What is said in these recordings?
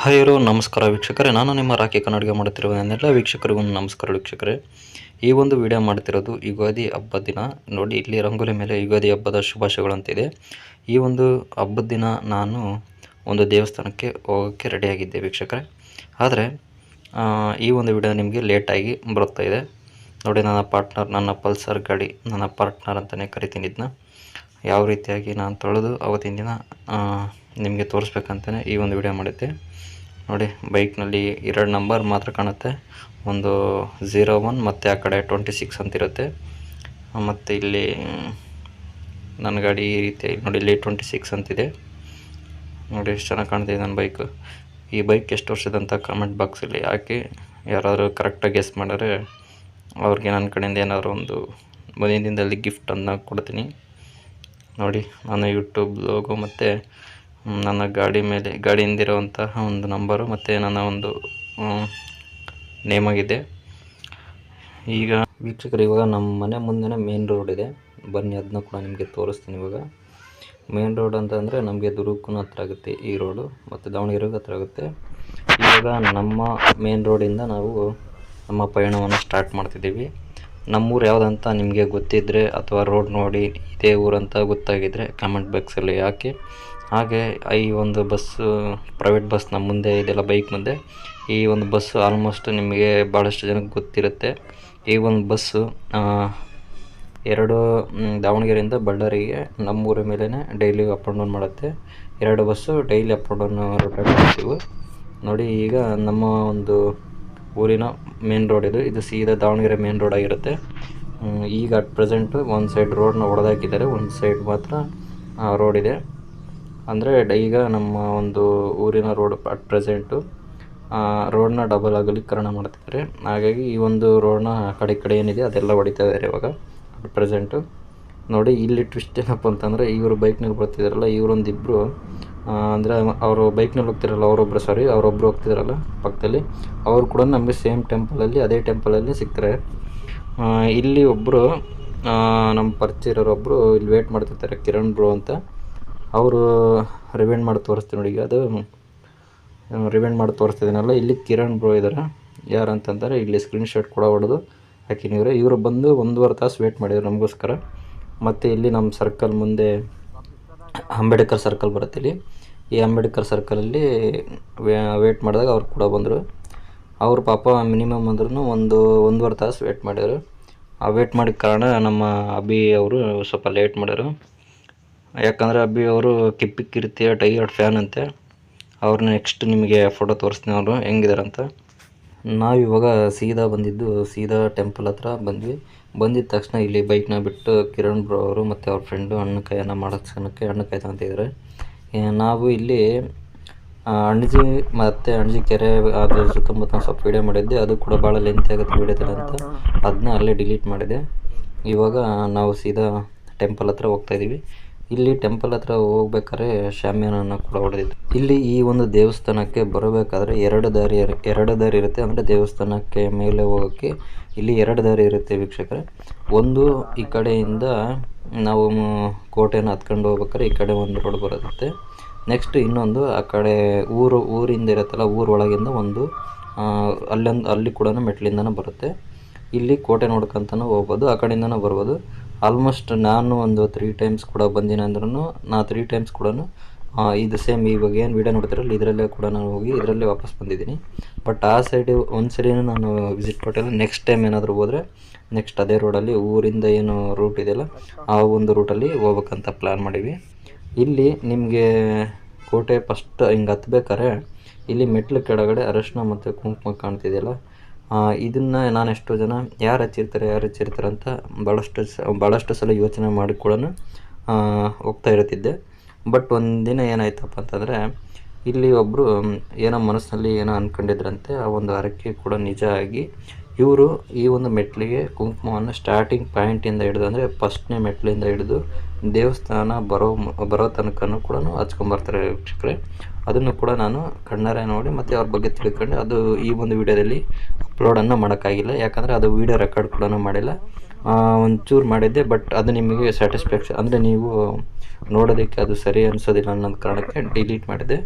Hi hello ನಮಸ್ಕಾರ ವೀಕ್ಷಕರೇ. ನಾನು ನಿಮ್ಮ ರಾಖಿ ಕನ್ನಡಿಗೆ ಮಾಡುತ್ತಿರುವ ನನ್ನೆಲ್ಲ ವೀಕ್ಷಕರಿಗೂ ನಮಸ್ಕಾರ ವೀಕ್ಷಕರೇ. ಈ ಒಂದು ವಿಡಿಯೋ ಮಾಡ್ತಿರೋದು ಯುಗಾದಿ ಹಬ್ಬದ ದಿನ. ನೋಡಿ, ಇಲ್ಲಿ ರಂಗೋಲಿ ಮೇಲೆ ಯುಗಾದಿ ಹಬ್ಬದ ಶುಭಾಶಯಗಳಂತಿದೆ. ಈ ಒಂದು ಹಬ್ಬದ ದಿನ ನಾನು ಒಂದು ದೇವಸ್ಥಾನಕ್ಕೆ ಹೋಗೋಕ್ಕೆ ರೆಡಿಯಾಗಿದ್ದೆ ವೀಕ್ಷಕರೇ. ಆದರೆ ಈ ಒಂದು ವಿಡಿಯೋ ನಿಮಗೆ ಲೇಟಾಗಿ ಬರುತ್ತಾ ಇದೆ. ನೋಡಿ, ನನ್ನ ಪಾರ್ಟ್ನರ್ ನನ್ನ ಪಲ್ಸರ್ ಗಾಡಿ, ನನ್ನ ಪಾರ್ಟ್ನರ್ ಅಂತಲೇ ಕರಿತೀನಿ ಇದನ್ನ ಯಾವ ರೀತಿಯಾಗಿ ನಾನು ತೊಳೆದು ಅವತ್ತಿನ ದಿನ ನಿಮಗೆ ತೋರಿಸ್ಬೇಕಂತಲೇ ಈ ಒಂದು ವಿಡಿಯೋ ಮಾಡಿದ್ದೆ. ನೋಡಿ ಬೈಕ್ನಲ್ಲಿ ಎರಡು ನಂಬರ್ ಮಾತ್ರ ಕಾಣುತ್ತೆ. ಒಂದು ಝೀರೋ ಒನ್ ಮತ್ತು ಆ ಕಡೆ ಟ್ವೆಂಟಿ ಸಿಕ್ಸ್ ಅಂತಿರುತ್ತೆ ಮತ್ತು ಇಲ್ಲಿ, ನನ್ನ ಗಾಡಿ ಈ ರೀತಿ, ನೋಡಿ, ಇಲ್ಲಿ ಟ್ವೆಂಟಿ ಸಿಕ್ಸ್ ಅಂತಿದೆ ನೋಡಿ, ಎಷ್ಟು ಚೆನ್ನಾಗಿ ಕಾಣ್ತಿದೆ ನನ್ನ ಬೈಕು ಈ ಬೈಕ್ ಎಷ್ಟು ವರ್ಷದಂತ ಕಮೆಂಟ್ ಬಾಕ್ಸಲ್ಲಿ ಹಾಕಿ. ಯಾರಾದರೂ ಕರೆಕ್ಟಾಗಿ ಗೆಸ್ ಮಾಡಿದ್ರೆ ಅವ್ರಿಗೆ ನನ್ನ ಕಡೆಯಿಂದ ಏನಾದರೂ ಒಂದು ಮುಂದಿನ ದಿನದಲ್ಲಿ ಗಿಫ್ಟನ್ನು ಕೊಡ್ತೀನಿ. ನೋಡಿ, ನಾನು ಯೂಟ್ಯೂಬ್ ಲೋಗೋ ಮತ್ತು ನನ್ನ ಗಾಡಿ ಮೇಲೆ ಗಾಡಿ ಹಿಂದಿರುವಂತಹ ಒಂದು ನಂಬರು ಮತ್ತು ನನ್ನ ಒಂದು ನೇಮ್ ಆಗಿದೆ. ಈಗ ವೀಕ್ಷಕರು, ಇವಾಗ ನಮ್ಮ ಮನೆ ಮುಂದೆನೇ ಮೇನ್ ರೋಡ್ ಇದೆ. ಬನ್ನಿ ಅದನ್ನ ಕೂಡ ನಿಮಗೆ ತೋರಿಸ್ತೀನಿ ಇವಾಗ. ಮೇನ್ ರೋಡ್ ಅಂತಂದರೆ ನಮಗೆ ದುರ್ಗಕ್ಕೂ ಹತ್ರ ಆಗುತ್ತೆ ಈ ರೋಡು ಮತ್ತು ದಾವಣಗೆರೆಗೂ ಹತ್ರ ಆಗುತ್ತೆ. ಇವಾಗ ನಮ್ಮ ಮೇನ್ ರೋಡಿಂದ ನಾವು ನಮ್ಮ ಪಯಣವನ್ನು ಸ್ಟಾರ್ಟ್ ಮಾಡ್ತಿದ್ದೀವಿ. ನಮ್ಮೂರು ಯಾವುದಂತ ನಿಮಗೆ ಗೊತ್ತಿದ್ದರೆ ಅಥವಾ ರೋಡ್ ನೋಡಿ ಇದೇ ಊರಂತ ಗೊತ್ತಾಗಿದ್ದರೆ ಕಮೆಂಟ್ ಬಾಕ್ಸಲ್ಲಿ ಹಾಕಿ. ಹಾಗೆ ಈ ಒಂದು ಬಸ್ಸು ಪ್ರೈವೇಟ್ ಬಸ್ ನಮ್ಮ ಮುಂದೆ, ಇದೆಲ್ಲ ಬೈಕ್ ಮುಂದೆ, ಈ ಒಂದು ಬಸ್ಸು ಆಲ್ಮೋಸ್ಟ್ ನಿಮಗೆ ಭಾಳಷ್ಟು ಜನಕ್ಕೆ ಗೊತ್ತಿರುತ್ತೆ. ಈ ಒಂದು ಬಸ್ಸು ಎರಡು ದಾವಣಗೆರೆಯಿಂದ ಬಳ್ಳಾರಿಗೆ ನಮ್ಮೂರ ಮೇಲೇ ಡೈಲಿ ಅಪ್ ಆ್ಯಂಡ್ ಡೌನ್ ಮಾಡುತ್ತೆ. ಎರಡು bus daily up and down rotate ಮಾಡ್ತೀವಿ. ನೋಡಿ, ಈಗ ನಮ್ಮ ಒಂದು ಊರಿನ ಮೇನ್ ರೋಡ್ ಇದು. ಇದು ಸೀದಾ ದಾವಣಗೆರೆ ಮೇನ್ ರೋಡ್ ಆಗಿರುತ್ತೆ. ಈಗ ಅಟ್ ಪ್ರೆಸೆಂಟು ಒಂದು ಸೈಡ್ ರೋಡ್ನ ಹೊಡೆದಾಕಿದ್ದಾರೆ ಒಂದು ಸೈಡ್ ಮಾತ್ರ ರೋಡ್ ಇದೆ. ಅಂದರೆ ಈಗ ನಮ್ಮ ಒಂದು ಊರಿನ ರೋಡ್ ಅಟ್ ಪ್ರೆಸೆಂಟು ರೋಡ್ನ ಡಬಲ್ ಅಗಲೀಕರಣ ಮಾಡ್ತಿದ್ದಾರೆ. ಹಾಗಾಗಿ ಈ ಒಂದು ರೋಡ್ನ ಕಡೆ ಈ ಕಡೆ ಏನಿದೆ ಅದೆಲ್ಲ ಹೊಡಿತಾ ಇದ್ದಾರೆ ಇವಾಗ ಅಟ್ ಪ್ರೆಸೆಂಟು ನೋಡಿ, ಇಲ್ಲಿ ಟ್ವಿಸ್ಟ್ ಏನಪ್ಪ ಅಂತಂದರೆ ಇವರು ಬೈಕ್ನಲ್ಲಿ ಬರ್ತಿದ್ದಾರಲ್ಲ ಇವರೊಂದಿಬ್ಬರು ಅಂದರೆ ಅವರು ಬೈಕ್ನಲ್ಲಿ ಹೋಗ್ತಿರಲ್ಲ ಅವರೊಬ್ಬರು ಸಾರಿ ಅವರೊಬ್ಬರು ಹೋಗ್ತಿದಾರಲ್ಲ ಪಕ್ಕದಲ್ಲಿ, ಅವರು ಕೂಡ ನಮಗೆ ಸೇಮ್ ಟೆಂಪಲಲ್ಲಿ ಅದೇ ಟೆಂಪಲಲ್ಲಿ ಸಿಗ್ತಾರೆ. ಇಲ್ಲಿ ಒಬ್ಬರು ನಮ್ಮ ಪರಿಚಯ ಇರೋರೊಬ್ಬರು ಇಲ್ಲಿ ವೇಟ್ ಮಾಡ್ತಿರ್ತಾರೆ ಕಿರಣ್ ಬ್ರೋ ಅಂತ. ಅವರು ರಿವೈಂಡ್ ಮಾಡಿ ತೋರಿಸ್ತೀನಿ ನೋಡಿ ಅದು ರಿವೈಂಡ್ ಮಾಡಿ ತೋರಿಸ್ತಿದ್ದೀನಲ್ಲ ಇಲ್ಲಿ ಕಿರಣ್ ಬ್ರೋ ಇದ್ದಾರೆ ಯಾರು ಅಂತಂದರೆ ಇಲ್ಲಿ ಸ್ಕ್ರೀನ್ ಶಾಟ್ ಕೂಡ ಹೊಡೆದು ಹಾಕಿನಿವ್ರೆ ಇವರು. ಬಂದು ಒಂದೂವರೆ ತಾಸು ವೇಟ್ ಮಾಡಿದ್ರು ನಮಗೋಸ್ಕರ. ಮತ್ತು ಇಲ್ಲಿ ನಮ್ಮ ಸರ್ಕಲ್ ಮುಂದೆ ಅಂಬೇಡ್ಕರ್ ಸರ್ಕಲ್ ಬರುತ್ತೆ ಇಲ್ಲಿ. ಈ ಅಂಬೇಡ್ಕರ್ ಸರ್ಕಲಲ್ಲಿ ವೇಟ್ ಮಾಡಿದಾಗ ಅವ್ರು ಕೂಡ ಬಂದರು. ಅವ್ರ ಪಾಪ ಮಿನಿಮಮ್ ಅಂದ್ರೂ ಒಂದು, ಒಂದೂವರೆ ತಾಸು ವೇಟ್ ಮಾಡಿದರು. ಆ ವೇಟ್ ಮಾಡಿದ ಕಾರಣ ನಮ್ಮ ಅಭಿ ಅವರು ಸ್ವಲ್ಪ ಲೇಟ್ ಮಾಡ್ಯಾರು ಯಾಕಂದರೆ ಅಬ್ಬಿ ಅವರು ಕಿಪ್ಪಿ ಕಿರ್ತಿಯ ಟೈಗರ್ಡ್ ಫ್ಯಾನ್ ಅಂತೆ. ಅವ್ರು ನೆಕ್ಸ್ಟ್ ನಿಮಗೆ ಫೋಟೋ ತೋರಿಸ್ತೀನಿ ಅವರು. ಹೆಂಗಿದ್ದಾರೆ ಅಂತ ನಾವಿವಾಗ ಸೀದಾ ಬಂದಿದ್ದು ಸೀದಾ ಟೆಂಪಲ್ ಹತ್ರ ಬಂದ್ವಿ. ಬಂದಿದ್ದ ತಕ್ಷಣ ಇಲ್ಲಿ ಬೈಕ್ನ ಬಿಟ್ಟು ಕಿರಣ್ ಬ್ರೋ ಅವರು ಮತ್ತು ಅವ್ರ ಫ್ರೆಂಡು ಹಣ್ಣು ಕಾಯನ್ನು ಮಾಡೋಕ್ಕೆ ಹಣ್ಣು ಕಾಯಿ ತಗೊಂತಿದ್ದಾರೆ ನಾವು ಇಲ್ಲಿ ಅಣಜಿ ಮತ್ತು ಅಣಜಿ ಕೆರೆ ಅದ್ರ ಸುತ್ತಮುತ್ತ ಸ್ವಲ್ಪ ವೀಡಿಯೋ ಮಾಡಿದ್ದೆ. ಅದು ಕೂಡ ಭಾಳ ಲೆಂತಿ ಆಗುತ್ತೆ ವೀಡಿಯೋದಲ್ಲಿ ಅಂತ. ಅದನ್ನ ಅಲ್ಲೇ ಡಿಲೀಟ್ ಮಾಡಿದೆ. ಇವಾಗ ನಾವು ಸೀದಾ ಟೆಂಪಲ್ ಹತ್ರ ಹೋಗ್ತಾ ಇದ್ದೀವಿ ಇಲ್ಲಿ ಟೆಂಪಲ್ ಹತ್ರ ಹೋಗ್ಬೇಕಾದ್ರೆ ಶಾಮಿಯಾನನ್ನು ಕೂಡ ಹೊಡೆದಿದ್ದು ಇಲ್ಲಿ ಈ ಒಂದು ದೇವಸ್ಥಾನಕ್ಕೆ ಬರಬೇಕಾದ್ರೆ ಎರಡು ದಾರಿ ಎರಡು ದಾರಿ ಇರುತ್ತೆ. ಅಂದರೆ ದೇವಸ್ಥಾನಕ್ಕೆ ಮೇಲೆ ಹೋಗೋಕ್ಕೆ ಇಲ್ಲಿ ಎರಡು ದಾರಿ ಇರುತ್ತೆ ವೀಕ್ಷಕರೇ. ಒಂದು ಈ ಕಡೆಯಿಂದ ನಾವು ಕೋಟೆಯನ್ನು ಹತ್ಕೊಂಡು ಹೋಗ್ಬೇಕಾದ್ರೆ ಈ ಕಡೆ ಒಂದು ರೋಡ್ ಬರುತ್ತೆ. ನೆಕ್ಸ್ಟ್ ಇನ್ನೊಂದು ಆ ಕಡೆ ಊರು, ಊರಿಂದ ಇರುತ್ತಲ್ಲ ಊರೊಳಗಿಂದ ಒಂದು ಅಲ್ಲೊಂದು, ಅಲ್ಲಿ ಕೂಡ ಮೆಟ್ಲಿಂದನೂ ಬರುತ್ತೆ. ಇಲ್ಲಿ ಕೋಟೆ ನೋಡ್ಕೊಂತನೂ ಹೋಗ್ಬೋದು, ಆ ಕಡೆಯಿಂದನೂ ಬರ್ಬೋದು. ಆಲ್ಮೋಸ್ಟ್ ನಾನು ಒಂದು ತ್ರೀ ಟೈಮ್ಸ್ ಕೂಡ ಬಂದಿನಿ ಅಂದ್ರೂ ನಾ ತ್ರೀ ಟೈಮ್ಸ್ ಕೂಡ ಇದು ಸೇಮ್ ಇವಾಗ ಏನು ವೀಡಿಯೋ ನೋಡ್ತಿರಲ್ಲ, ಇದರಲ್ಲೇ ಕೂಡ ನಾನು ಹೋಗಿ ಇದರಲ್ಲೇ ವಾಪಸ್ ಬಂದಿದ್ದೀನಿ. ಬಟ್ ಆ ಸೈಡ್ ಒಂದು ನಾನು ವಿಸಿಟ್ ಕೊಟ್ಟಿಲ್ಲ. ನೆಕ್ಸ್ಟ್ ಟೈಮ್ ಏನಾದರೂ ಹೋದರೆ ನೆಕ್ಸ್ಟ್ ಅದೇ ರೋಡಲ್ಲಿ ಊರಿಂದ ಏನು ರೂಟ್ ಇದೆಯಲ್ಲ, ಆ ಒಂದು ರೂಟಲ್ಲಿ ಹೋಗ್ಬೇಕಂತ ಪ್ಲ್ಯಾನ್ ಮಾಡೀವಿ. ಇಲ್ಲಿ ನಿಮಗೆ ಕೋಟೆ ಫಸ್ಟ್ ಹಿಂಗೆ ಹತ್ಬೇಕಾರೆ ಇಲ್ಲಿ ಮೆಟ್ಲು ಕೆಳಗಡೆ ಅರಶಿನ ಮತ್ತು ಕುಂಕುಮ ಕಾಣ್ತಿದೆಯಲ್ಲ ಇದನ್ನು ನಾನು ಎಷ್ಟೋ ಜನ ಯಾರು ಹಚ್ಚಿರ್ತಾರೆ ಯಾರು ಹಚ್ಚಿರ್ತಾರೆ ಅಂತ ಭಾಳಷ್ಟು ಸ ಭಾಳಷ್ಟು ಸಲ ಯೋಚನೆ ಮಾಡಿ ಕೂಡ ಹೋಗ್ತಾ ಇರುತ್ತಿದ್ದೆ. ಬಟ್ ಒಂದಿನ ಏನಾಯ್ತಪ್ಪ ಅಂತಂದರೆ, ಇಲ್ಲಿ ಒಬ್ಬರು ಏನೋ ಮನಸ್ಸಿನಲ್ಲಿ ಏನೋ ಅಂದ್ಕೊಂಡಿದ್ರಂತೆ ಆ ಒಂದು ಹರಕೆ ಕೂಡ ನಿಜ ಆಗಿ ಇವರು ಈ ಒಂದು ಮೆಟ್ಲಿಗೆ ಕುಂಕುಮವನ್ನು ಸ್ಟಾರ್ಟಿಂಗ್ ಪಾಯಿಂಟಿಂದ ಹಿಡಿದು ಅಂದರೆ ಫಸ್ಟ್ನೇ ಮೆಟ್ಲಿಂದ ಹಿಡಿದು ದೇವಸ್ಥಾನ ಬರೋ ಬರೋ ತನಕನೂ ಕೂಡ ಹಚ್ಕೊಂಬರ್ತಾರೆ ವೀಕ್ಷಕರೇ. ಅದನ್ನು ಕೂಡ ನಾನು ಕಣ್ಣಾರೆ ನೋಡಿ ಮತ್ತು ಅವ್ರ ಬಗ್ಗೆ ತಿಳ್ಕೊಂಡು ಅದು ಈ ಒಂದು ವಿಡಿಯೋದಲ್ಲಿ ಅಪ್ಲೋಡನ್ನು ಮಾಡೋಕ್ಕಾಗಿಲ್ಲ. ಯಾಕಂದರೆ ಅದು ವಿಡಿಯೋ ರೆಕಾರ್ಡ್ ಕೂಡ ಮಾಡಿಲ್ಲ. ಒಂಚೂರು ಮಾಡಿದ್ದೆ, ಬಟ್ ಅದು ನಿಮಗೆ ಸ್ಯಾಟಿಸ್ಫ್ಯಾಕ್ಷನ್ ಅಂದರೆ ನೀವು ನೋಡೋದಕ್ಕೆ ಅದು ಸರಿ ಅನಿಸೋದಿಲ್ಲ ಅನ್ನೋದು ಕಾರಣಕ್ಕೆ ಡಿಲೀಟ್ ಮಾಡಿದೆ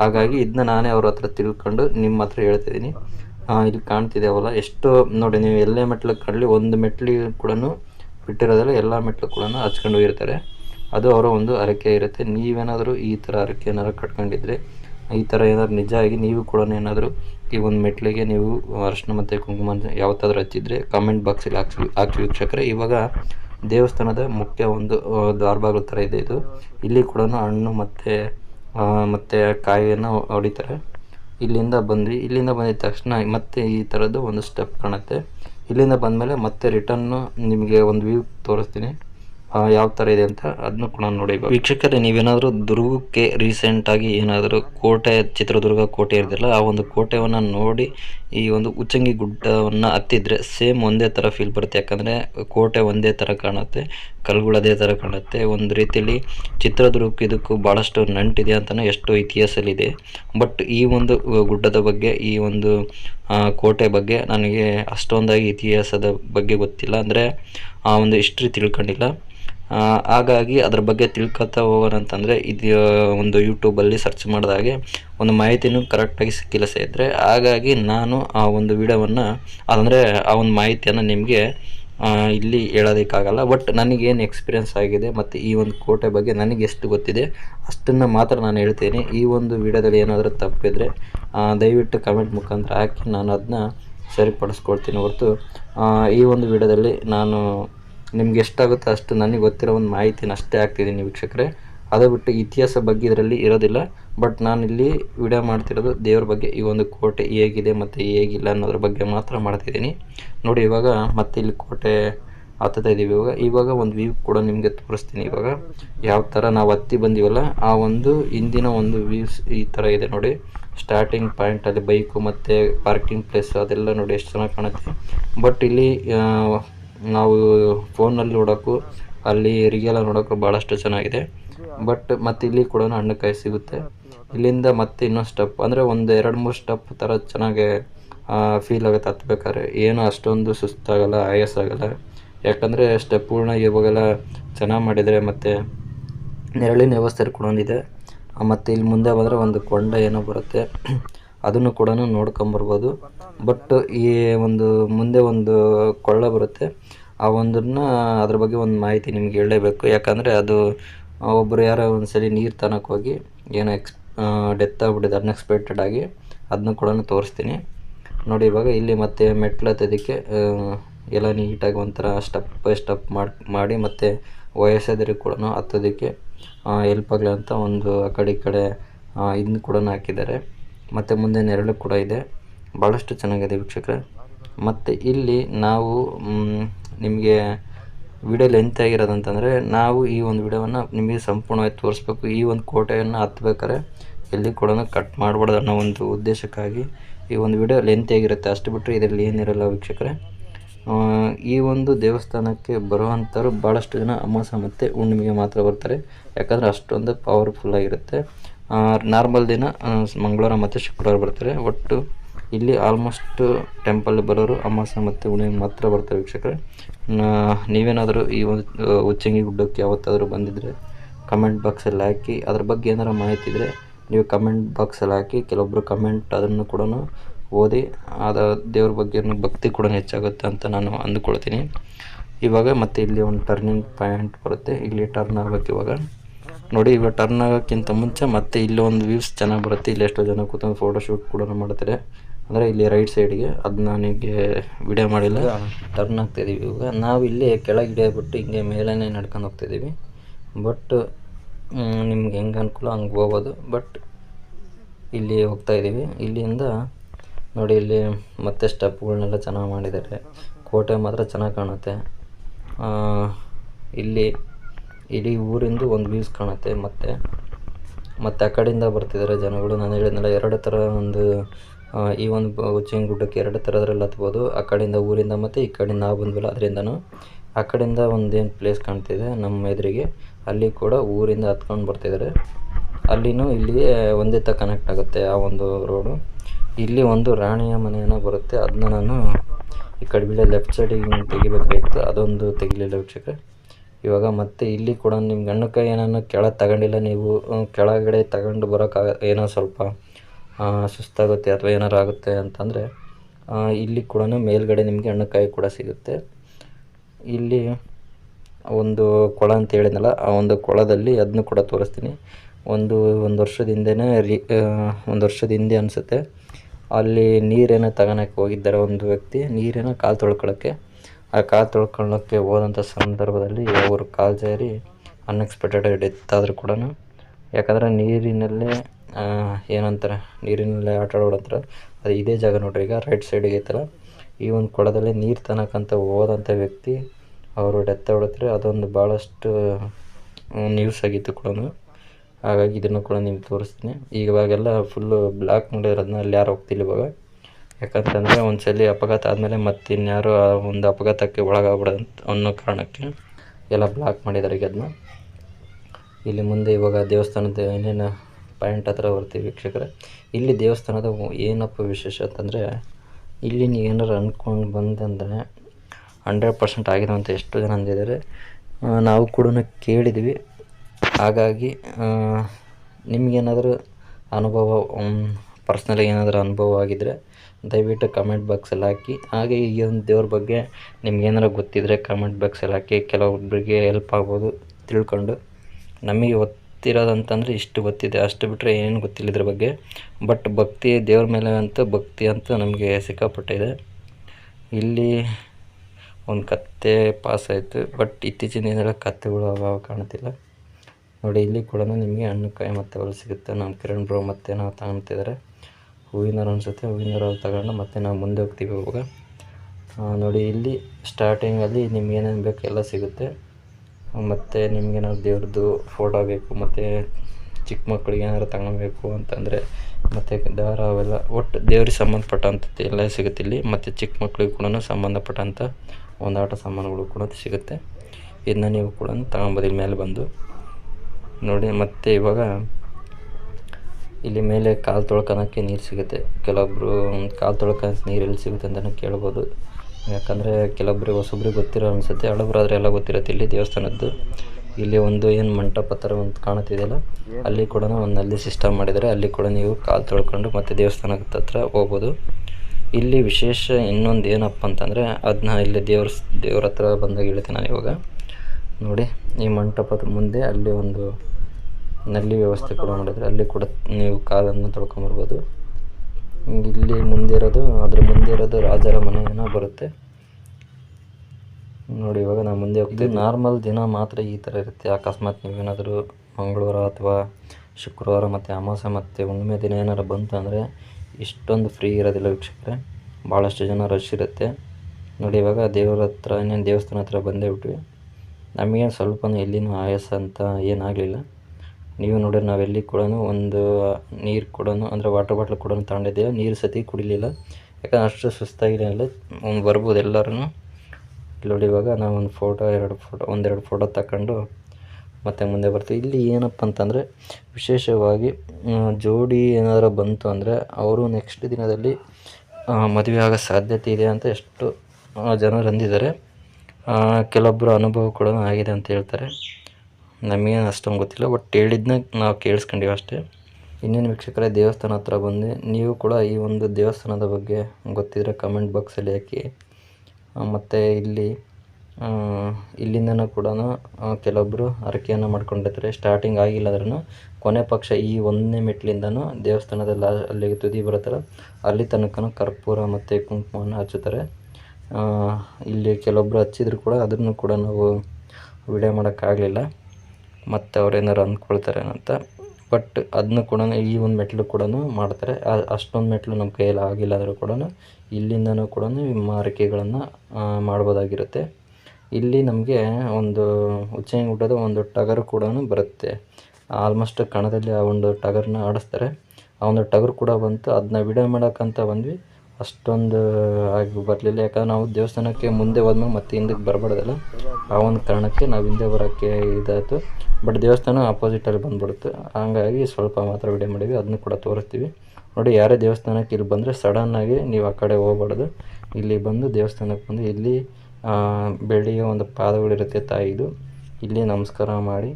ಹಾಗಾಗಿ ಇದನ್ನ ನಾನೇ ಅವ್ರ ಹತ್ರ ತಿಳ್ಕೊಂಡು ನಿಮ್ಮ ಹತ್ರ ಹೇಳ್ತಿದ್ದೀನಿ ಇಲ್ಲಿ ಕಾಣ್ತಿದ್ದೇವಲ್ಲ ಎಷ್ಟು ನೋಡಿ ನೀವು ಎಲ್ಲೇ ಮೆಟ್ಲಿಗೆ ಕಾಣಲಿ ಒಂದು ಮೆಟ್ಲಿಗೆ ಕೂಡ ಬಿಟ್ಟಿರೋದಲ್ಲ ಎಲ್ಲ ಮೆಟ್ಲು ಕೂಡ ಹಚ್ಕೊಂಡು ಹೋಗಿರ್ತಾರೆ. ಅದು ಅವರ ಒಂದು ಹರಕೆ ಇರುತ್ತೆ. ನೀವೇನಾದರೂ ಈ ಥರ ಹರಕೆ ಏನಾದ್ರು ಕಟ್ಕೊಂಡಿದ್ರೆ, ಈ ಥರ ಏನಾದ್ರು ನಿಜ ಆಗಿ ನೀವು ಕೂಡ ಏನಾದರೂ ಈ ಒಂದು ಮೆಟ್ಲಿಗೆ ನೀವು ಅರಶಿನ ಮತ್ತು ಕುಂಕುಮ ಯಾವತ್ತಾದರೂ ಹಚ್ಚಿದ್ರೆ ಕಾಮೆಂಟ್ ಬಾಕ್ಸಲ್ಲಿ ಹಾಕ್ಸಿ ಹಾಕಿ ವೀಕ್ಷಕರೇ. ಇವಾಗ ದೇವಸ್ಥಾನದ ಮುಖ್ಯ ಒಂದು ದ್ವಾರಬಾಗಿಲು ಥರ ಇದೆ ಇದು. ಇಲ್ಲಿ ಕೂಡ ಹಣ್ಣು ಮತ್ತು ಮತ್ತು ಕಾಯಿಯನ್ನು ಹೊಡಿತಾರೆ. ಇಲ್ಲಿಂದ ಬಂದ್ವಿ. ಇಲ್ಲಿಂದ ಬಂದಿದ ತಕ್ಷಣ ಮತ್ತೆ ಈ ಥರದ್ದು ಒಂದು ಸ್ಟೆಪ್ ಕಾಣುತ್ತೆ. ಇಲ್ಲಿಂದ ಬಂದಮೇಲೆ ಮತ್ತೆ ರಿಟರ್ನ್ ನಿಮಗೆ ಒಂದು ವ್ಯೂ ತೋರಿಸ್ತೀನಿ. ಯಾವ ಥರ ಇದೆ ಅಂತ ಅದನ್ನು ಕೂಡ ನೋಡಿ ವೀಕ್ಷಕರೇ, ನೀವೇನಾದರೂ ದುರ್ಗಕ್ಕೆ ರೀಸೆಂಟಾಗಿ ಏನಾದರೂ ಕೋಟೆ, ಚಿತ್ರದುರ್ಗ ಕೋಟೆ ಇರೋದಿಲ್ಲ, ಆ ಒಂದು ಕೋಟೆಯನ್ನು ನೋಡಿ ಈ ಒಂದು ಉಚ್ಚಂಗಿ ಗುಡ್ಡವನ್ನು ಹತ್ತಿದ್ರೆ ಸೇಮ್ ಒಂದೇ ಥರ ಫೀಲ್ ಬರುತ್ತೆ. ಯಾಕಂದರೆ ಕೋಟೆ ಒಂದೇ ಥರ ಕಾಣುತ್ತೆ ಕಲ್ಗಳು ಅದೇ ಥರ ಕಾಣುತ್ತೆ. ಒಂದು ರೀತಿಯಲ್ಲಿ ಚಿತ್ರದುರ್ಗಕ್ಕೆ ಇದಕ್ಕೂ ಭಾಳಷ್ಟು ನಂಟಿದೆ ಅಂತಲೇ ಎಷ್ಟೋ ಇತಿಹಾಸಲ್ಲಿದೆ. ಬಟ್ ಈ ಒಂದು ಗುಡ್ಡದ ಬಗ್ಗೆ, ಈ ಒಂದು ಕೋಟೆ ಬಗ್ಗೆ ನನಗೆ ಅಷ್ಟೊಂದಾಗಿ ಇತಿಹಾಸದ ಬಗ್ಗೆ ಗೊತ್ತಿಲ್ಲ. ಅಂದರೆ ಆ ಒಂದು ಹಿಸ್ಟ್ರಿ ತಿಳ್ಕೊಂಡಿಲ್ಲ. ಹಾಗಾಗಿ ಅದ್ರ ಬಗ್ಗೆ ತಿಳ್ಕೊತಾ ಹೋಗೋಣ ಅಂತಂದರೆ ಇದು ಒಂದು ಯೂಟ್ಯೂಬಲ್ಲಿ ಸರ್ಚ್ ಮಾಡಿದಾಗೆ ಒಂದು ಮಾಹಿತಿನೂ ಕರೆಕ್ಟಾಗಿ ಸಿಕ್ಕಿಲ್ಲ ಸ್ನೇಹಿತರೆ ಹಾಗಾಗಿ ನಾನು ಆ ಒಂದು ವಿಡಿಯೋವನ್ನು ಅಂದರೆ ಆ ಒಂದು ಮಾಹಿತಿಯನ್ನು ನಿಮಗೆ ಇಲ್ಲಿ ಹೇಳೋದಕ್ಕಾಗಲ್ಲ. ಬಟ್ ನನಗೇನು ಎಕ್ಸ್ಪೀರಿಯನ್ಸ್ ಆಗಿದೆ ಮತ್ತು ಈ ಒಂದು ಕೋಟೆ ಬಗ್ಗೆ ನನಗೆ ಎಷ್ಟು ಗೊತ್ತಿದೆ ಅಷ್ಟನ್ನು ಮಾತ್ರ ನಾನು ಹೇಳ್ತೇನೆ. ಈ ಒಂದು ವಿಡಿಯೋದಲ್ಲಿ ಏನಾದರೂ ತಪ್ಪಿದರೆ ದಯವಿಟ್ಟು ಕಮೆಂಟ್ ಮುಖಾಂತರ ಹಾಕಿ ನಾನು ಅದನ್ನ ಸರಿಪಡಿಸ್ಕೊಳ್ತೀನಿ ಹೊರತು ಈ ಒಂದು ವಿಡಿಯೋದಲ್ಲಿ ನಾನು ನಿಮ್ಗೆ ಎಷ್ಟಾಗುತ್ತೋ ಅಷ್ಟು ನನಗೆ ಗೊತ್ತಿರೋ ಒಂದು ಮಾಹಿತಿನ ಅಷ್ಟೇ ಆಗ್ತಿದ್ದೀನಿ ವೀಕ್ಷಕರೇ. ಅದು ಬಿಟ್ಟು ಇತಿಹಾಸ ಬಗ್ಗೆ ಇದರಲ್ಲಿ ಇರೋದಿಲ್ಲ. ಬಟ್ ನಾನು ಇಲ್ಲಿ ವಿಡಿಯೋ ಮಾಡ್ತಿರೋದು ದೇವ್ರ ಬಗ್ಗೆ, ಈ ಒಂದು ಕೋಟೆ ಹೇಗಿದೆ ಮತ್ತು ಹೇಗಿಲ್ಲ ಅನ್ನೋದ್ರ ಬಗ್ಗೆ ಮಾತ್ರ ಮಾಡ್ತಿದ್ದೀನಿ. ನೋಡಿ, ಇವಾಗ ಮತ್ತೆ ಇಲ್ಲಿ ಕೋಟೆ ಹತ್ತುತ್ತಾ ಇದ್ದೀವಿ ಇವಾಗ. ಇವಾಗ ಒಂದು ವ್ಯೂ ಕೂಡ ನಿಮಗೆ ತೋರಿಸ್ತೀನಿ ಇವಾಗ. ಯಾವ ಥರ ನಾವು ಹತ್ತಿ ಬಂದೀವಲ್ಲ, ಆ ಒಂದು ಹಿಂದಿನ ಒಂದು ವ್ಯೂಸ್ ಈ ಥರ ಇದೆ ನೋಡಿ. ಸ್ಟಾರ್ಟಿಂಗ್ ಪಾಯಿಂಟಲ್ಲಿ ಬೈಕು ಮತ್ತು ಪಾರ್ಕಿಂಗ್ ಪ್ಲೇಸ್ ಅದೆಲ್ಲ ನೋಡಿ, ಎಷ್ಟು ಚೆನ್ನಾಗಿ ಕಾಣುತ್ತೆ. ಬಟ್ ಇಲ್ಲಿ ನಾವು ಫೋನಲ್ಲಿ ನೋಡೋಕ್ಕೂ, ಅಲ್ಲಿ ರಿಗೆಲ್ಲ ನೋಡೋಕ್ಕೂ ಭಾಳಷ್ಟು ಚೆನ್ನಾಗಿದೆ. ಬಟ್ ಮತ್ತೆ ಇಲ್ಲಿ ಕೂಡ ಹಣ್ಣುಕಾಯಿ ಸಿಗುತ್ತೆ. ಇಲ್ಲಿಂದ ಮತ್ತೆ ಇನ್ನೊಂದು ಸ್ಟೆಪ್ ಅಂದರೆ ಒಂದು ಎರಡು ಮೂರು ಸ್ಟೆಪ್ ಥರ ಚೆನ್ನಾಗಿ ಫೀಲ್ ಆಗುತ್ತೆ, ಹತ್ಬೇಕಾದ್ರೆ. ಏನು ಅಷ್ಟೊಂದು ಸುಸ್ತಾಗಲ್ಲ ಆಯಾಸ ಆಗಲ್ಲ ಯಾಕಂದರೆ ಸ್ಟೆಪ್ಗಳನ್ನ ಇವಾಗೆಲ್ಲ ಚೆನ್ನಾಗಿ ಮಾಡಿದರೆ ಮತ್ತು ನೆರಳಿನ ವ್ಯವಸ್ಥೆ ಕೂಡ ಒಂದಿದೆ. ಮತ್ತು ಇಲ್ಲಿ ಮುಂದೆ ಬಂದರೆ ಒಂದು ಕೊಂಡ ಏನೋ ಬರುತ್ತೆ. ಅದನ್ನು ಕೂಡ ನೋಡ್ಕೊಂಬರ್ಬೋದು. ಬಟ್ ಈ ಒಂದು ಮುಂದೆ ಒಂದು ಕೊಳ್ಳ ಬರುತ್ತೆ. ಆ ಒಂದನ್ನ ಅದ್ರ ಬಗ್ಗೆ ಒಂದು ಮಾಹಿತಿ ನಿಮ್ಗೆ ಹೇಳಲೇಬೇಕು. ಯಾಕಂದರೆ ಅದು ಒಬ್ಬರು ಯಾರೋ ಒಂದು ಸಲ ನೀರು ತನಕ ಹೋಗಿ ಏನೋ ಎಕ್ಸ್ ಡೆತ್ ಆಗ್ಬಿಟ್ಟಿದೆ ಅನ್ಎಕ್ಸ್ಪೆಕ್ಟೆಡ್ ಆಗಿ ಅದನ್ನ ಕೂಡ ತೋರಿಸ್ತೀನಿ. ನೋಡಿ, ಇವಾಗ ಇಲ್ಲಿ ಮತ್ತೆ ಮೆಟ್ಲು ಹತ್ತೋದಕ್ಕೆ ಎಲ್ಲ ನೀಟಾಗಿ ಒಂಥರ ಸ್ಟೆಪ್ ಬೈ ಸ್ಟೆಪ್ ಮಾಡಿ ಮಾಡಿ ಮತ್ತು ವಯಸ್ಸಾದ್ರೆ ಕೂಡ ಹತ್ತೋದಕ್ಕೆ ಹೆಲ್ಪ್ ಆಗಲಿ ಅಂತ ಒಂದು ಆ ಕಡೆ ಈ ಕಡೆ ಇದನ್ನು ಕೂಡ ಹಾಕಿದ್ದಾರೆ. ಮತ್ತು ಮುಂದೆ ನೆರಳು ಕೂಡ ಇದೆ. ಭಾಳಷ್ಟು ಚೆನ್ನಾಗಿದೆ ವೀಕ್ಷಕರೇ. ಮತ್ತು ಇಲ್ಲಿ ನಾವು ನಿಮಗೆ ವಿಡಿಯೋ ಲೆಂತ್ ಆಗಿರೋದಂತಂದರೆ ನಾವು ಈ ಒಂದು ವಿಡಿಯೋವನ್ನು ನಿಮಗೆ ಸಂಪೂರ್ಣವಾಗಿ ತೋರಿಸ್ಬೇಕು. ಈ ಒಂದು ಕೋಟೆಯನ್ನು ಹತ್ಬೇಕಾರೆ ಎಲ್ಲಿ ಕೂಡ ಕಟ್ ಮಾಡಬಾರ್ದು ಅನ್ನೋ ಒಂದು ಉದ್ದೇಶಕ್ಕಾಗಿ ಈ ಒಂದು ವಿಡಿಯೋ ಲೆಂತ್ ಆಗಿರುತ್ತೆ ಅಷ್ಟು ಬಿಟ್ಟರೆ ಇದರಲ್ಲಿ ಏನಿರಲ್ಲ ವೀಕ್ಷಕರೇ. ಈ ಒಂದು ದೇವಸ್ಥಾನಕ್ಕೆ ಬರುವಂಥವ್ರು ಭಾಳಷ್ಟು ಜನ ಅಮಾಸ ಮತ್ತು ಹುಣ್ಣಿಮೆಗೆ ಮಾತ್ರ ಬರ್ತಾರೆ. ಯಾಕಂದರೆ ಅಷ್ಟೊಂದು ಪವರ್ಫುಲ್ ಆಗಿರುತ್ತೆ. ನಾರ್ಮಲ್ ದಿನ ಮಂಗಳವಾರ ಮತ್ತು ಶುಕ್ರವಾರ ಬರ್ತಾರೆ. ಒಟ್ಟು ಇಲ್ಲಿ ಆಲ್ಮೋಸ್ಟ್ ಟೆಂಪಲ್ ಬರೋರು ಅಮಾವಾಸ್ಯೆ ಮತ್ತು ಹುಣ್ಣಿಮೆ ಮಾತ್ರ ಬರ್ತಾರೆ ವೀಕ್ಷಕರೇ. ನೀವೇನಾದರೂ ಈ ಒಂದು ಉಚ್ಚಂಗಿ ಗುಡ್ಡಕ್ಕೆ ಯಾವತ್ತಾದರೂ ಬಂದಿದ್ದರೆ ಕಮೆಂಟ್ ಬಾಕ್ಸಲ್ಲಿ ಹಾಕಿ, ಅದ್ರ ಬಗ್ಗೆ ಏನಾರು ಮಾಹಿತಿ ಇದ್ದರೆ ನೀವು ಕಮೆಂಟ್ ಬಾಕ್ಸಲ್ಲಿ ಹಾಕಿ ಕೆಲವೊಬ್ಬರು ಕಮೆಂಟ್ ಅದನ್ನು ಕೂಡ ಓದಿ ಅದ ದೇವ್ರ ಬಗ್ಗೆ ಭಕ್ತಿ ಕೂಡ ಹೆಚ್ಚಾಗುತ್ತೆ ಅಂತ ನಾನು ಅಂದುಕೊಳ್ತೀನಿ. ಇವಾಗ ಮತ್ತೆ ಇಲ್ಲಿ ಒಂದು ಟರ್ನಿಂಗ್ ಪಾಯಿಂಟ್ ಬರುತ್ತೆ. ಇಲ್ಲಿ ಟರ್ನ್ ಆಗಬೇಕು ಇವಾಗ. ನೋಡಿ, ಇವಾಗ ಟರ್ನ್ ಆಗೋಕ್ಕಿಂತ ಮುಂಚೆ ಮತ್ತೆ ಇಲ್ಲಿ ಒಂದು ವ್ಯೂಸ್ ಚೆನ್ನಾಗಿ ಬರುತ್ತೆ. ಇಲ್ಲಿ ಎಷ್ಟೋ ಜನ ಕೂತ್ಕೊಂಡು ಫೋಟೋಶೂಟ್ ಕೂಡ ಮಾಡ್ತಾರೆ. ಅಂದರೆ ಇಲ್ಲಿ ರೈಟ್ ಸೈಡಿಗೆ ಅದು ನನಗೆ ವಿಡಿಯೋ ಮಾಡಿಲ್ಲ. ಟರ್ನ್ ಆಗ್ತಾಯಿದ್ದೀವಿ ಇವಾಗ. ನಾವು ಇಲ್ಲಿ ಕೆಳಗೆ ಬಿಟ್ಟು ಹಿಂಗೆ ಮೇಲೇ ನಡ್ಕೊಂಡು ಹೋಗ್ತಾಯಿದ್ದೀವಿ ಬಟ್ ನಿಮ್ಗೆ ಹೆಂಗೆ ಅನುಕೂಲ ಹಂಗೆ ಹೋಗ್ಬೋದು. ಬಟ್ ಇಲ್ಲಿ ಹೋಗ್ತಾ ಇದ್ದೀವಿ ಇಲ್ಲಿಂದ ನೋಡಿ ಇಲ್ಲಿ ಮತ್ತೆ ಸ್ಟೆಪ್ಗಳನ್ನೆಲ್ಲ ಚೆನ್ನಾಗಿ ಮಾಡಿದ್ದಾರೆ. ಕೋಟೆ ಮಾತ್ರ ಚೆನ್ನಾಗಿ ಕಾಣುತ್ತೆ. ಇಲ್ಲಿ ಇಡೀ ಊರಿಂದು ಒಂದು ವ್ಯೂಸ್ ಕಾಣುತ್ತೆ. ಮತ್ತು ಮತ್ತು ಆ ಕಡೆಯಿಂದ ಬರ್ತಿದ್ದಾರೆ ಜನಗಳು. ನಾನು ಹೇಳಿದ್ನಲ್ಲ ಎರಡು ಥರ ಒಂದು ಈ ಒಂದು ಉಚ್ಚಿನ ಗುಡ್ಡಕ್ಕೆ ಎರಡು ಥರದ್ರಲ್ಲಿ ಹತ್ಬೋದು. ಆ ಕಡೆಯಿಂದ ಊರಿಂದ ಮತ್ತು ಈ ಕಡೆಯಿಂದ ನಾವು ಬಂದ್ವಲ್ಲ ಅದರಿಂದನೂ. ಆ ಕಡೆಯಿಂದ ಒಂದೇನು ಪ್ಲೇಸ್ ಕಾಣ್ತಿದೆ ನಮ್ಮ ಎದುರಿಗೆ. ಅಲ್ಲಿ ಕೂಡ ಊರಿಂದ ಹತ್ಕೊಂಡು ಬರ್ತಿದ್ದಾರೆ ಅಲ್ಲಿನೂ ಇಲ್ಲಿಗೆ ಒಂದೇ ತ ಕನೆಕ್ಟ್ ಆಗುತ್ತೆ ಆ ಒಂದು ರೋಡು ಇಲ್ಲಿ ಒಂದು ರಾಣಿಯ ಮನೆಯನ್ನು ಬರುತ್ತೆ. ಅದನ್ನ ನಾನು ಈ ಕಡೆ ಬಿಡ ಲೆಫ್ಟ್ ಸೈಡಿಗೆ ತೆಗಿಬೇಕಾಗಿತ್ತು. ಅದೊಂದು ತೆಗಿಲಿಲ್ಲ ವೀಕ್ಷಕರೇ. ಇವಾಗ ಮತ್ತೆ ಇಲ್ಲಿ ಕೂಡ ನಿಮ್ಮ ಗಂಡಕ್ಕೆ ಏನನ್ನು ಕೆಳಗೆ ತಗೊಂಡಿಲ್ಲ ನೀವು. ಕೆಳಗಡೆ ತಗೊಂಡು ಬರೋಕ್ಕಾಗ ಏನೋ ಸ್ವಲ್ಪ ಸುಸ್ತಾಗುತ್ತೆ ಅಥವಾ ಏನಾರು ಆಗುತ್ತೆ ಅಂತಂದರೆ ಇಲ್ಲಿ ಕೂಡ ಮೇಲ್ಗಡೆ ನಿಮಗೆ ಹಣ್ಣುಕಾಯಿ ಕೂಡ ಸಿಗುತ್ತೆ. ಇಲ್ಲಿ ಒಂದು ಕೊಳ ಅಂತ ಹೇಳಿದ್ನಲ್ಲ, ಆ ಒಂದು ಕೊಳದಲ್ಲಿ ಅದನ್ನು ಕೂಡ ತೋರಿಸ್ತೀನಿ. ಒಂದು ಒಂದು ವರ್ಷದ ಹಿಂದೆನೇ ರಿ ಒಂದು ವರ್ಷದ ಹಿಂದೆ ಅನಿಸುತ್ತೆ. ಅಲ್ಲಿ ನೀರೇನೋ ತಗೊಳಕ್ಕೆ ಹೋಗಿದ್ದಾರೆ ಒಂದು ವ್ಯಕ್ತಿ, ನೀರೇನೋ ಕಾಲು ತೊಳ್ಕೊಳ್ಳೋಕ್ಕೆ. ಆ ಕಾಲು ತೊಳ್ಕೊಳ್ಳೋಕ್ಕೆ ಹೋದಂಥ ಸಂದರ್ಭದಲ್ಲಿ ಅವರು ಕಾಲು ಜಾರಿ ಅನ್ಎಕ್ಸ್ಪೆಕ್ಟೆಡ್ ಡೆತ್ ಆದರೂ ಕೂಡ ಯಾಕಂದರೆ ನೀರಿನಲ್ಲೇ ಏನಂತಾರೆ, ನೀರಿನಲ್ಲಿ ಆಟ ಆಡೋದಂತಾರೆ ಅದು ಇದೇ ಜಾಗ ನೋಡ್ರಿ, ಈಗ ರೈಟ್ ಸೈಡಿಗೆ ಐತಲ್ಲ? ಈ ಒಂದು ಕೊಳದಲ್ಲಿ ನೀರು ತನಕಂತ ಹೋದಂಥ ವ್ಯಕ್ತಿ, ಅವರು ಡೆತ್ ಹೊಡೆದ್ರೆ ಅದೊಂದು ಭಾಳಷ್ಟು ನ್ಯೂಸ್ ಆಗಿತ್ತು ಕೂಡ. ಹಾಗಾಗಿ ಇದನ್ನು ಕೂಡ ನಿಮ್ಗೆ ತೋರಿಸ್ತೀನಿ. ಈಗ ಇವಾಗೆಲ್ಲ ಫುಲ್ಲು ಬ್ಲಾಕ್ ಮಾಡಿರೋದನ್ನ ಅಲ್ಲಿ ಯಾರು ಹೋಗ್ತಿಲ್ಲ ಇವಾಗ. ಯಾಕಂತಂದರೆ ಒಂದು ಸಲ ಅಪಘಾತ ಆದಮೇಲೆ ಮತ್ತೆ ಇನ್ಯಾರು ಆ ಒಂದು ಅಪಘಾತಕ್ಕೆ ಒಳಗಾಗ್ಬಿಡಂತ ಅನ್ನೋ ಕಾರಣಕ್ಕೆ ಎಲ್ಲ ಬ್ಲಾಕ್ ಮಾಡಿದ್ದಾರೆ ಈಗ ಅದನ್ನ ಇಲ್ಲಿ ಮುಂದೆ ಇವಾಗ ದೇವಸ್ಥಾನದ ಏನೇನು ಪಾಯಿಂಟ್ ಹತ್ರ ಬರ್ತೀವಿ ವೀಕ್ಷಕರ. ಇಲ್ಲಿ ದೇವಸ್ಥಾನದ ಏನಪ್ಪ ವಿಶೇಷ ಅಂತಂದರೆ, ಇಲ್ಲಿ ನೀವು ಏನಾರು ಅಂದ್ಕೊಂಡು ಬಂದಂದರೆ ಹಂಡ್ರೆಡ್ ಪರ್ಸೆಂಟ್ ಆಗಿದೆ ಅಂತ ಎಷ್ಟು ಜನ ಅಂದಿದ್ದಾರೆ. ನಾವು ಕೂಡ ಕೇಳಿದ್ವಿ. ಹಾಗಾಗಿ ನಿಮಗೇನಾದರೂ ಅನುಭವ ಪರ್ಸ್ನಲಿ ಏನಾದರೂ ಅನುಭವ ಆಗಿದ್ದರೆ ದಯವಿಟ್ಟು ಕಮೆಂಟ್ ಬಾಕ್ಸಲ್ಲಿ ಹಾಕಿ. ಹಾಗೆ ಈ ಒಂದು ದೇವ್ರ ಬಗ್ಗೆ ನಿಮ್ಗೇನಾರು ಗೊತ್ತಿದ್ದರೆ ಕಮೆಂಟ್ ಬಾಕ್ಸಲ್ಲಿ ಹಾಕಿ. ಕೆಲವೊಬ್ಬರಿಗೆ ಹೆಲ್ಪ್ ಆಗ್ಬೋದು ತಿಳ್ಕೊಂಡು. ನಮಗೆ ಗೊತ್ತಿರೋದಂತಂದರೆ ಇಷ್ಟು ಗೊತ್ತಿದೆ. ಅಷ್ಟು ಬಿಟ್ಟರೆ ಏನು ಗೊತ್ತಿಲ್ಲ ಇದ್ರ ಬಗ್ಗೆ. ಬಟ್ ಭಕ್ತಿ ದೇವ್ರ ಮೇಲೆ ಅಂತ ಭಕ್ತಿ ಅಂತ ನಮಗೆ ಸಿಕ್ಕಾಪಟ್ಟಿದೆ ಇಲ್ಲಿ ಒಂದು ಕತ್ತೆ ಪಾಸ್ ಆಯಿತು ಬಟ್ ಇತ್ತೀಚಿನ ದಿನಗಳ ಕತ್ತೆಗಳು ಅವಾಗ ಕಾಣ್ತಿಲ್ಲ ನೋಡಿ, ಇಲ್ಲಿ ಕೂಡ ನಿಮಗೆ ಹಣ್ಣು, ಕಾಯಿ ಮತ್ತು ಅವಳು ಸಿಗುತ್ತೆ. ನಮ್ಮ ಕಿರಣ್ ಬ್ರೋ ಮತ್ತೆ ನಾವು ತಗೊತಿದ್ದಾರೆ ಹೂವಿನವ್ರು ಅನಿಸುತ್ತೆ. ಹೂವಿನವ್ರು ತಗೊಂಡು ಮತ್ತೆ ನಾವು ಮುಂದೆ ಹೋಗ್ತೀವಿ ಇವಾಗ. ನೋಡಿ, ಇಲ್ಲಿ ಸ್ಟಾರ್ಟಿಂಗಲ್ಲಿ ನಿಮ್ಗೆ ಏನೇನು ಬೇಕು ಎಲ್ಲ ಸಿಗುತ್ತೆ. ಮತ್ತು ನಿಮ್ಗೇನಾದ್ರು ದೇವ್ರದ್ದು ಫೋಟೋ ಬೇಕು, ಮತ್ತು ಚಿಕ್ಕ ಮಕ್ಕಳಿಗೆ ಏನಾದ್ರು ತಗೊಬೇಕು ಅಂತಂದರೆ, ಮತ್ತು ದಾರ ಅವೆಲ್ಲ ಒಟ್ಟು ದೇವ್ರಿಗೆ ಸಂಬಂಧಪಟ್ಟಂಥದ್ದು ಎಲ್ಲ ಸಿಗುತ್ತೆ ಇಲ್ಲಿ, ಮತ್ತು ಚಿಕ್ಕ ಮಕ್ಳಿಗೆ ಕೂಡ ಸಂಬಂಧಪಟ್ಟಂಥ ಒಂದು ಆಟ ಸಾಮಾನುಗಳು ಕೂಡ ಸಿಗುತ್ತೆ. ಇದನ್ನ ನೀವು ಕೂಡ ತಗೊಬೋದು ಮೇಲೆ ಬಂದು ನೋಡಿ, ಮತ್ತೆ ಇವಾಗ ಇಲ್ಲಿ ಮೇಲೆ ಕಾಲು ತೊಳ್ಕೊಳಕ್ಕೆ ನೀರು ಸಿಗುತ್ತೆ. ಕೆಲವೊಬ್ಬರು ಕಾಲು ತೊಳ್ಕೊಳಕ್ಕೆ ನೀರು ಎಲ್ಲಿ ಸಿಗುತ್ತೆ ಅಂತಲೂ ಕೇಳ್ಬೋದು. ಯಾಕಂದರೆ ಕೆಲವೊಬ್ಬರಿಗೆ ಹೊಸೊಬ್ರಿಗೆ ಗೊತ್ತಿರೋ ಅನಿಸುತ್ತೆ, ಹಳಬ್ರಾದ್ರೆ ಎಲ್ಲ ಗೊತ್ತಿರುತ್ತೆ. ಇಲ್ಲಿ ದೇವಸ್ಥಾನದ್ದು, ಇಲ್ಲಿ ಒಂದು ಏನು ಮಂಟಪ ಥರ ಒಂದು ಕಾಣುತ್ತಿದೆಯಲ್ಲ, ಅಲ್ಲಿ ಕೂಡ ಒಂದು ನಲ್ಲಿ ಸಿಸ್ಟಮ್ ಮಾಡಿದ್ದಾರೆ. ಅಲ್ಲಿ ಕೂಡ ನೀವು ಕಾಲು ತೊಳ್ಕೊಂಡು ಮತ್ತೆ ದೇವಸ್ಥಾನದ ಹತ್ರ ಹೋಗ್ಬೋದು. ಇಲ್ಲಿ ವಿಶೇಷ ಇನ್ನೊಂದು ಏನಪ್ಪ ಅಂತಂದರೆ ಅದನ್ನ ಇಲ್ಲಿ ದೇವ್ರ ದೇವ್ರ ಹತ್ರ ಬಂದಾಗ ಹೇಳ್ತೀನಿ ನಾನು ಇವಾಗ. ನೋಡಿ, ಈ ಮಂಟಪದ ಮುಂದೆ ಅಲ್ಲಿ ಒಂದು ನಲ್ಲಿ ವ್ಯವಸ್ಥೆ ಕೂಡ ಮಾಡಿದರೆ ಅಲ್ಲಿ ಕೂಡ ನೀವು ಕಾಲನ್ನು ತೊಳ್ಕೊಂಬರ್ಬೋದು ಇಲ್ಲಿ ಮುಂದೆ ಇರೋದು ಅದ್ರ ಮುಂದೆ ಇರೋದು ರಾಜರ ಮನೆ ಏನೋ ಬರುತ್ತೆ. ನೋಡಿ ಇವಾಗ ನಾವು ಮುಂದೆ ಹೋಗ್ತೀವಿ. ನಾರ್ಮಲ್ ದಿನ ಮಾತ್ರ ಈ ಥರ ಇರುತ್ತೆ. ಅಕಸ್ಮಾತ್ ನೀವೇನಾದರೂ ಮಂಗಳವಾರ ಅಥವಾ ಶುಕ್ರವಾರ ಮತ್ತು ಅಮಾವಾಸ್ಯೆ ಮತ್ತು ಹುಣ್ಣಿಮೆ ದಿನ ಏನಾರು ಬಂತು ಅಂದರೆ ಇಷ್ಟೊಂದು ಫ್ರೀ ಇರೋದಿಲ್ಲ ವೀಕ್ಷಕರೇ. ಭಾಳಷ್ಟು ಜನ ರಶ್ ಇರುತ್ತೆ. ನೋಡಿ ಇವಾಗ ದೇವರ ಹತ್ರ ಇನ್ನೇನು ದೇವಸ್ಥಾನ ಹತ್ರ ಬಂದೇ ಬಿಟ್ವಿ. ನಮಗೇನು ಸ್ವಲ್ಪನೂ ಎಲ್ಲಿನೂ ಆಯಾಸ ಅಂತ ಏನಾಗಲಿಲ್ಲ. ನೀವು ನೋಡಿರಿ ನಾವೆಲ್ಲಿ ಕೂಡ ಒಂದು ನೀರು ಕೂಡ ಅಂದರೆ ವಾಟರ್ ಬಾಟ್ಲ್ ಕೂಡ ತಗೊಂಡಿದ್ದೇವೆ. ನೀರು ಸತಿ ಕುಡಿಲಿಲ್ಲ. ಯಾಕಂದ್ರೆ ಅಷ್ಟು ಸುಸ್ತಾಗಿರಲಿಲ್ಲ ಬರ್ಬೋದು ಎಲ್ಲರೂ ಇಲ್ಲಿ ನೋಡಿ ಇವಾಗ ನಾವು ಒಂದು ಫೋಟೋ ಎರಡು ಫೋಟೋ ಒಂದೆರಡು ಫೋಟೋ ತಗೊಂಡು ಮತ್ತೆ ಮುಂದೆ ಬರ್ತೀವಿ. ಇಲ್ಲಿ ಏನಪ್ಪ ಅಂತಂದರೆ, ವಿಶೇಷವಾಗಿ ಜೋಡಿ ಏನಾದರೂ ಬಂತು ಅಂದರೆ ಅವರು ನೆಕ್ಸ್ಟ್ ದಿನದಲ್ಲಿ ಮದುವೆ ಆಗೋ ಸಾಧ್ಯತೆ ಇದೆ ಅಂತ ಎಷ್ಟು ಜನರು ಅಂದಿದ್ದಾರೆ. ಕೆಲವೊಬ್ಬರು ಅನುಭವ ಕೂಡ ಆಗಿದೆ ಅಂತ ಹೇಳ್ತಾರೆ. ನಮಗೇನು ಅಷ್ಟೊಂದು ಗೊತ್ತಿಲ್ಲ ಬಟ್ ಹೇಳಿದ್ನ ನಾವು ಕೇಳಿಸ್ಕೊಂಡೀವಿ ಅಷ್ಟೇ. ಇನ್ನೇನು ವೀಕ್ಷಕರೇ, ದೇವಸ್ಥಾನ ಹತ್ರ ಬಂದೆ, ನೀವು ಕೂಡ ಈ ಒಂದು ದೇವಸ್ಥಾನದ ಬಗ್ಗೆ ಗೊತ್ತಿದ್ದರೆ ಕಮೆಂಟ್ ಬಾಕ್ಸಲ್ಲಿ ಹಾಕಿ. ಮತ್ತು ಇಲ್ಲಿ ಇಲ್ಲಿಂದನೂ ಕೂಡ ಕೆಲವೊಬ್ಬರು ಹರಕೆಯನ್ನು ಮಾಡ್ಕೊಂಡಿರ್ತಾರೆ. ಸ್ಟಾರ್ಟಿಂಗ್ ಆಗಿಲ್ಲ ಅಂದ್ರೂ ಕೊನೆ ಪಕ್ಷ ಈ ಒಂದನೇ ಮೆಟ್ಲಿಂದನೂ ದೇವಸ್ಥಾನದಲ್ಲಿ ಅಲ್ಲಿಗೆ ತುದಿ ಬರುತ್ತಲ್ಲ ಅಲ್ಲಿ ತನಕ ಕರ್ಪೂರ ಮತ್ತು ಕುಂಕುಮವನ್ನು ಹಚ್ಚುತ್ತಾರೆ. ಇಲ್ಲಿ ಕೆಲವೊಬ್ಬರು ಹಚ್ಚಿದ್ರು ಕೂಡ, ಅದನ್ನು ಕೂಡ ನಾವು ವಿಡಿಯೋ ಮಾಡೋಕ್ಕಾಗಲಿಲ್ಲ. ಮತ್ತು ಅವ್ರೇನಾರು ಅಂದ್ಕೊಳ್ತಾರೆ ಅಂತ ಬಟ್ ಅದನ್ನು ಕೂಡ ಈ ಒಂದು ಮೆಟ್ಲು ಕೂಡ ಮಾಡ್ತಾರೆ. ಅಷ್ಟೊಂದು ಮೆಟ್ಲು ನಮ್ಮ ಕೈಯಲ್ಲಿ ಆಗಿಲ್ಲ ಅಂದರೂ ಕೂಡ ಇಲ್ಲಿಂದನೂ ಕೂಡ ಮಾರಿಕೆಗಳನ್ನು ಮಾಡ್ಬೋದಾಗಿರುತ್ತೆ. ಇಲ್ಲಿ ನಮಗೆ ಒಂದು ಉಚ್ಚೆಂಗ್ ಗುಡ್ಡದ ಒಂದು ಟಗರು ಕೂಡ ಬರುತ್ತೆ. ಆಲ್ಮೋಸ್ಟ್ ಕಣದಲ್ಲಿ ಆ ಒಂದು ಟಗರನ್ನ ಆಡಿಸ್ತಾರೆ. ಆ ಒಂದು ಟಗರು ಕೂಡ ಬಂತು. ಅದನ್ನ ವಿಡಿಯೋ ಮಾಡೋಕ್ಕಂತ ಬಂದ್ವಿ. ಅಷ್ಟೊಂದು ಆಗಿ ಬರಲಿಲ್ಲ. ಯಾಕಂದ್ರೆ ನಾವು ದೇವಸ್ಥಾನಕ್ಕೆ ಮುಂದೆ ಹೋದ್ಮೇಲೆ ಮತ್ತೆ ಹಿಂದಕ್ಕೆ ಬರಬಾರ್ದಲ್ಲ? ಆ ಒಂದು ಕಾರಣಕ್ಕೆ ನಾವು ಹಿಂದೆ ಬರೋಕ್ಕೆ ಇದಾಯಿತು. ಬಟ್ ದೇವಸ್ಥಾನ ಅಪೋಸಿಟಲ್ಲಿ ಬಂದ್ಬಿಡ್ತು ಹಂಗಾಗಿ ಸ್ವಲ್ಪ ಮಾತ್ರ ವಿಡಿಯೋ ಮಾಡೀವಿ ಅದನ್ನು ಕೂಡ ತೋರಿಸ್ತೀವಿ. ನೋಡಿ, ಯಾರೇ ದೇವಸ್ಥಾನಕ್ಕೆ ಇಲ್ಲಿ ಬಂದರೆ ಸಡನ್ನಾಗಿ ನೀವು ಆ ಕಡೆ ಹೋಗ್ಬಾರ್ದು. ಇಲ್ಲಿ ಬಂದು ದೇವಸ್ಥಾನಕ್ಕೆ ಬಂದು ಇಲ್ಲಿ ಬೆಳಿಗ್ಗೆ ಒಂದು ಪಾದಗಳಿರುತ್ತೆ ತಾಯಿದು. ಇಲ್ಲಿ ನಮಸ್ಕಾರ ಮಾಡಿ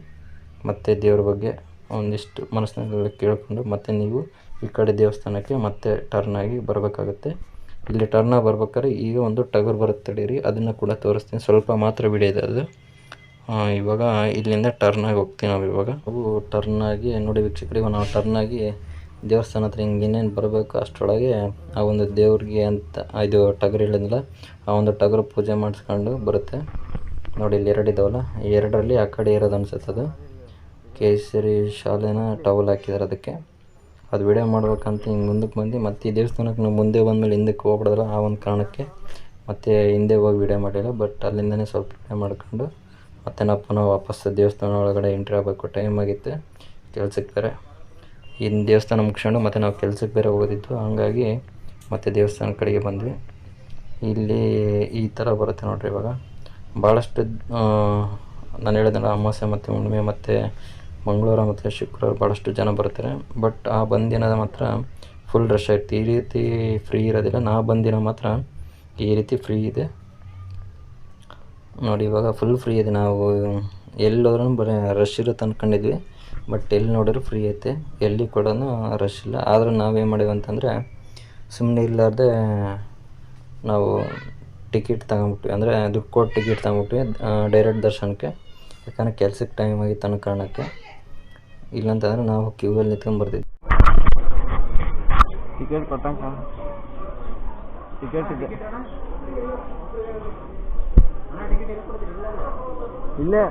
ಮತ್ತೆ ದೇವ್ರ ಬಗ್ಗೆ ಒಂದಿಷ್ಟು ಮನಸ್ಸಿನಲ್ಲಿ ಕೇಳಿಕೊಂಡು ಮತ್ತೆ ನೀವು ಈ ಕಡೆ ದೇವಸ್ಥಾನಕ್ಕೆ ಮತ್ತೆ ಟರ್ನ್ ಆಗಿ ಬರಬೇಕಾಗುತ್ತೆ. ಇಲ್ಲಿ ಟರ್ನ್ ಆಗಿ ಬರ್ಬೇಕಾದ್ರೆ ಈಗ ಒಂದು ಟಗರ್ ಬರುತ್ತೆ ತಡೀರಿ ಅದನ್ನು ಕೂಡ ತೋರಿಸ್ತೀನಿ. ಸ್ವಲ್ಪ ಮಾತ್ರ ವಿಡಿಯೋ ಅದು. ಇವಾಗ ಇಲ್ಲಿಂದ ಟರ್ನ್ ಆಗಿ ಹೋಗ್ತೀವಿ ನಾವು ಇವಾಗ. ಅವು ಟರ್ನ್ ಆಗಿ ನೋಡಿ ವೀಕ್ಷಕರಿಗೆ ನಾವು ಟರ್ನ್ ಆಗಿ ದೇವಸ್ಥಾನ ಹತ್ರ ಹಿಂಗೆ ಇನ್ನೇನು ಬರಬೇಕು ಅಷ್ಟರೊಳಗೆ ಆ ಒಂದು ದೇವ್ರಿಗೆ ಅಂತ ಇದು ಟಗರು ಹೇಳಿದ್ನಲ್ಲ, ಆ ಒಂದು ಟಗರು ಪೂಜೆ ಮಾಡಿಸ್ಕೊಂಡು ಬರುತ್ತೆ. ನೋಡಿ, ಇಲ್ಲಿ ಎರಡು ಇದಾವಲ್ಲ. ಎರಡರಲ್ಲಿ ಆ ಕಡೆ ಇರೋದು ಅನ್ಸುತ್ತೆ ಅದು. ಕೇಸರಿ ಶಾಲೆನ ಟವಲ್ ಹಾಕಿದ್ದಾರೆ ಅದಕ್ಕೆ. ಅದು ವಿಡಿಯೋ ಮಾಡ್ಬೇಕಂತ ಹಿಂಗೆ ಮುಂದಕ್ಕೆ ಬಂದು, ಮತ್ತು ಈ ದೇವಸ್ಥಾನಕ್ಕೆ ನಾವು ಮುಂದೆ ಬಂದಮೇಲೆ ಹಿಂದಕ್ಕೆ ಹೋಗ್ಬಿಡೋದಲ್ಲ ಆ ಒಂದು ಕಾರಣಕ್ಕೆ ಮತ್ತೆ ಹಿಂದೆ ಹೋಗಿ ವಿಡಿಯೋ ಮಾಡಿಲ್ಲ. ಬಟ್ ಅಲ್ಲಿಂದನೇ ಸ್ವಲ್ಪ ವಿಡಿಯೋ ಮಾಡ್ಕೊಂಡು ಮತ್ತೆ ನಾವು ಪುನಃ ವಾಪಸ್ ದೇವಸ್ಥಾನ ಒಳಗಡೆ ಎಂಟ್ರಿ ಆಗಬೇಕು. ಟೈಮ್ ಆಗಿತ್ತು, ಕೆಲಸಕ್ಕೆ ಬೇರೆ. ಇನ್ನು ದೇವಸ್ಥಾನ ಮುಗಿಸ್ಕೊಂಡು ಮತ್ತೆ ನಾವು ಕೆಲ್ಸಕ್ಕೆ ಬೇರೆ ಹೋಗೋದಿತ್ತು. ಹಂಗಾಗಿ ಮತ್ತೆ ದೇವಸ್ಥಾನ ಕಡೆಗೆ ಬಂದ್ವಿ. ಇಲ್ಲಿ ಈ ಥರ ಬರುತ್ತೆ ನೋಡ್ರಿ ಇವಾಗ. ಭಾಳಷ್ಟು ನಾನು ಹೇಳಿದ್ನಲ್ಲ ಅಮಾವಾಸ್ಯೆ ಮತ್ತು ಹುಣ್ಣಿಮೆ ಮತ್ತು ಮಂಗಳವಾರ ಮತ್ತು ಶುಕ್ರವಾರ ಭಾಳಷ್ಟು ಜನ ಬರ್ತಾರೆ. ಬಟ್ ಆ ಬಂದಿನ ಮಾತ್ರ ಫುಲ್ ರಶ್ ಆಯ್ತು. ಈ ರೀತಿ ಫ್ರೀ ಇರೋದಿಲ್ಲ. ನಾ ಬಂದಿನ ಮಾತ್ರ ಈ ರೀತಿ ಫ್ರೀ ಇದೆ. ನೋಡಿ, ಇವಾಗ ಫುಲ್ ಫ್ರೀ ಇದೆ. ನಾವು ಎಲ್ಲೋದ್ರೂ ಬರೀ ರಶ್ ಇರುತ್ತೆ ಅಂದ್ಕೊಂಡಿದ್ವಿ ಬಟ್ ಎಲ್ಲಿ ನೋಡಿದ್ರು ಫ್ರೀ ಐತೆ. ಎಲ್ಲಿ ಕೂಡ ರಶ್ ಇಲ್ಲ. ಆದರೂ ನಾವೇನು ಮಾಡೀವಿ ಅಂತಂದರೆ ಸುಮ್ಮನೆ ಇಲ್ಲಾರ್ದೆ ನಾವು ಟಿಕೆಟ್ ತಗೊಂಬಿಟ್ವಿ. ಅಂದರೆ ದುಡ್ಡು ಕೊಟ್ಟು ಟಿಕೆಟ್ ತಗೊಂಬಿಟ್ವಿ ಡೈರೆಕ್ಟ್ ದರ್ಶನಕ್ಕೆ. ಯಾಕಂದರೆ ಕೆಲ್ಸಕ್ಕೆ ಟೈಮ್ ಆಗಿತ್ತು ಅನ್ನೋ ಕಾರಣಕ್ಕೆ. ಇಲ್ಲಂತಂದ್ರೆ ನಾವು ಕ್ಯೂವಲ್ಲಿ ನಿಂತ್ಕೊಂಡು ಬರ್ತಿದ್ವಿ ಟಿಕೆಟ್ ಕೊಟ್ಟಂಗ ಟಿಕೆಟ್ ಇಲ್ಲೇ.